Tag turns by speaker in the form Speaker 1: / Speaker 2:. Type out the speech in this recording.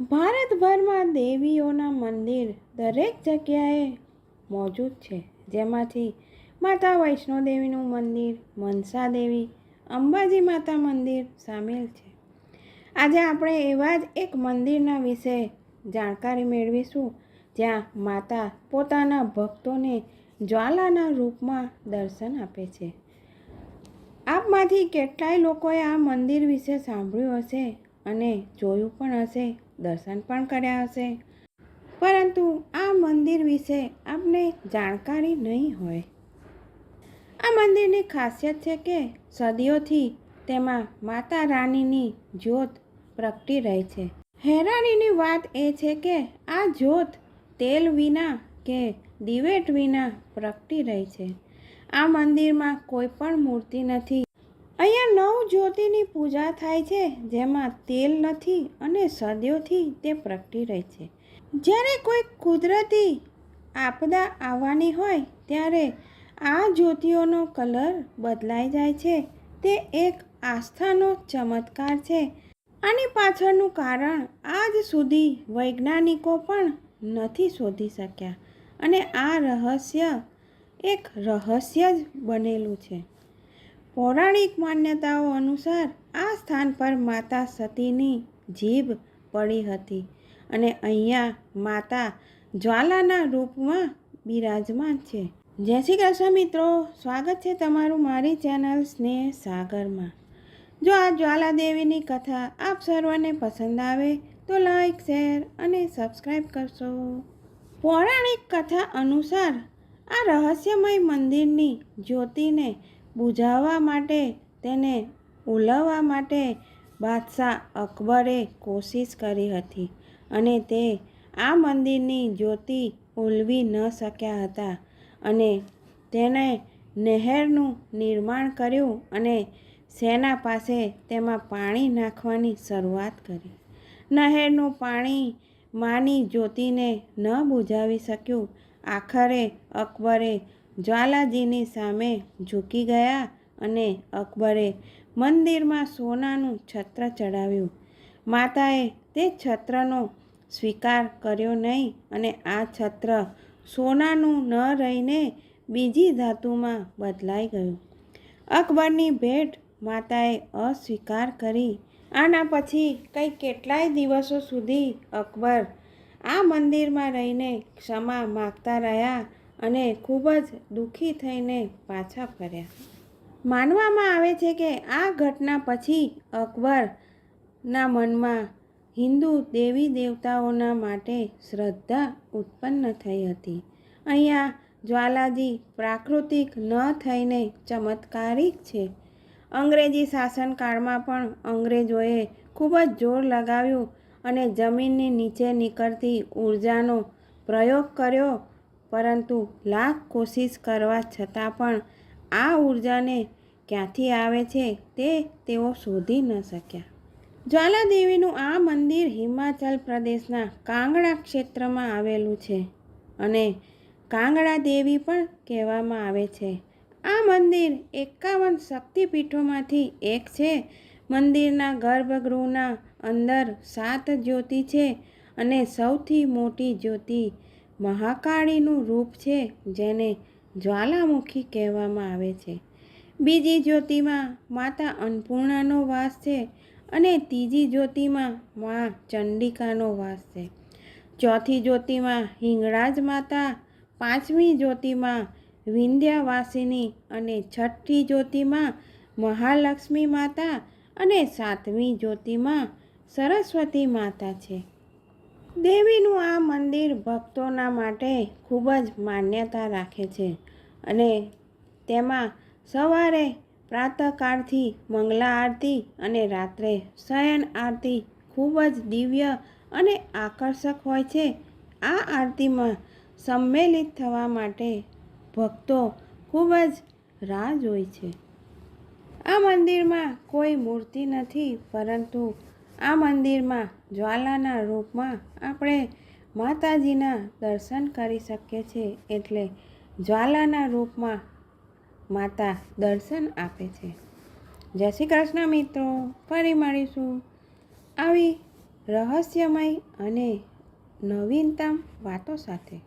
Speaker 1: ભારતભરમાં દેવીઓના મંદિર દરેક જગ્યાએ મોજૂદ છે. જેમાંથી માતા વૈષ્ણોદેવીનું મંદિર, મનસા દેવી, અંબાજી માતા મંદિર સામેલ છે. આજે આપણે એવા જ એક મંદિરના વિશે જાણકારી મેળવીશું, જ્યાં માતા પોતાના ભક્તોને જ્વાલાના રૂપમાં દર્શન આપે છે. આપમાંથી કેટલાય લોકોએ આ મંદિર વિશે સાંભળ્યું હશે? અને જોયું પણ હશે, દર્શન પણ કર્યા હશે. પરંતુ આ મંદિર વિશે આપને જાણકારી નહીં હોય. આ મંદિરની ખાસિયત છે કે સદીઓથી તેમાં માતા રાણીની જ્યોત પ્રગટી રહી છે. હેરાનીની વાત એ છે કે આ જ્યોત તેલ વિના કે દિવેટ વિના પ્રગટી રહી છે. આ મંદિરમાં કોઈ પણ મૂર્તિ નથી. અહીંયા નવ જ્યોતિની પૂજા થાય છે, જેમાં તેલ નથી અને સદીઓથી તે પ્રગટી રહી છે. જ્યારે કોઈ કુદરતી આપદા આવવાની હોય, ત્યારે આ જ્યોતિઓનો કલર બદલાઈ જાય છે. તે એક આસ્થાનો ચમત્કાર છે. આની પાછળનું કારણ આજ સુધી વૈજ્ઞાનિકો પણ નથી શોધી શક્યા. અને આ રહસ્ય એક રહસ્ય જ બનેલું છે. પૌરાણિક માન્યતાઓ અનુસાર આ સ્થાન પર માતા સતીની જીભ પડી હતી અને અહીંયા માતા જ્વાલાના રૂપમાં બિરાજમાન છે. જય શ્રી કૃષ્ણ મિત્રો, સ્વાગત છે તમારું મારી ચેનલ સ્નેહ સાગરમાં. જો આ જ્વાલા દેવીની કથા આપ સર્વને પસંદ આવે તો લાઈક, શેર અને સબસ્ક્રાઈબ કરશો. પૌરાણિક કથા અનુસાર આ રહસ્યમય મંદિરની જ્યોતિને બુઝાવવા માટે, તેને ઉલવવા માટે બાદશાહ અકબરે કોશિશ કરી હતી અને તે આ મંદિરની જ્યોતિ ઉલવી ન શક્યા હતા અને તેણે નહેરનું નિર્માણ કર્યું અને સેના પાસે તેમાં પાણી નાખવાની શરૂઆત કરી. નહેરનું પાણી માની જ્યોતિને ન બુઝાવી શક્યું. આખરે અકબરે જ્વાલાજીની સામે ઝૂકી ગયા અને અકબરે મંદિરમાં સોનાનું છત્ર ચડાવ્યું માતાએ તે છત્રનો સ્વીકાર કર્યો નહીં અને આ છત્ર સોનાનું ન રહીને બીજી ધાતુમાં બદલાઈ ગયું. અકબરની ભેટ માતાએ અસ્વીકાર કરી. આના પછી કંઈ કેટલાય દિવસો સુધી અકબર આ મંદિરમાં રહીને ક્ષમા માગતા રહ્યા અને ખૂબ જ દુઃખી થઈને પાછા ફર્યા. માનવામાં આવે છે કે આ ઘટના પછી અકબરના મનમાં હિન્દુ દેવી દેવતાઓના માટે શ્રદ્ધા ઉત્પન્ન થઈ હતી. અહીંયા જ્વાલાજી પ્રાકૃતિક ન થઈને ચમત્કારિક છે. અંગ્રેજી શાસનકાળમાં પણ અંગ્રેજોએ ખૂબ જ જોર લગાવ્યું અને જમીનની નીચે નીકળતી ઊર્જાનો પ્રયોગ કર્યો પરંતુ લાખ કોશિશ કરવા છતાં પણ આ ઉર્જાને ક્યાંથી આવે છે તે તેઓ શોધી ન શક્યા. જ્વાલાદેવીનું આ મંદિર હિમાચલ પ્રદેશના કાંગડા ક્ષેત્રમાં આવેલું છે અને કાંગડા દેવી પણ કહેવામાં આવે છે. આ મંદિર એકાવન શક્તિપીઠોમાંથી એક છે. મંદિરના ગર્ભગૃહના અંદર સાત જ્યોતિ છે અને સૌથી મોટી જ્યોતિ મહાકાળીનું રૂપ છે જેને જ્વાલામુખી કહેવામાં આવે છે. બીજી જ્યોતિમાં માતા અન્નપૂર્ણાનો વાસ છે અને ત્રીજી જ્યોતિમાં મા ચંડિકાનો વાસ છે. ચોથી જ્યોતિમાં હિંગળાજ માતા, પાંચમી જ્યોતિમાં વિંધ્યાવાસિની અને છઠ્ઠી જ્યોતિમાં મહાલક્ષ્મી માતા અને સાતમી જ્યોતિમાં સરસ્વતી માતા છે. દેવીનું આ મંદિર ભક્તોના માટે ખૂબ જ માન્યતા રાખે છે અને તેમાં સવારે પ્રાતઃકાળથી મંગલા આરતી અને રાત્રે શયન આરતી ખૂબ જ દિવ્ય અને આકર્ષક હોય છે. આ આરતીમાં સંમેલિત થવા માટે ભક્તો ખૂબ જ રાહ જોઈ છે. આ મંદિરમાં કોઈ મૂર્તિ નથી, પરંતુ આ મંદિરમાં જ્વાલાના રૂપમાં આપણે માતાજીના દર્શન કરી શકીએ છીએ એટલે જ્વાલાના રૂપમાં માતા દર્શન આપે છે. જય શ્રી કૃષ્ણ મિત્રો, ફરી મળીશું. આવી રહસ્યમય અને નવીનતમ વાતો સાથે.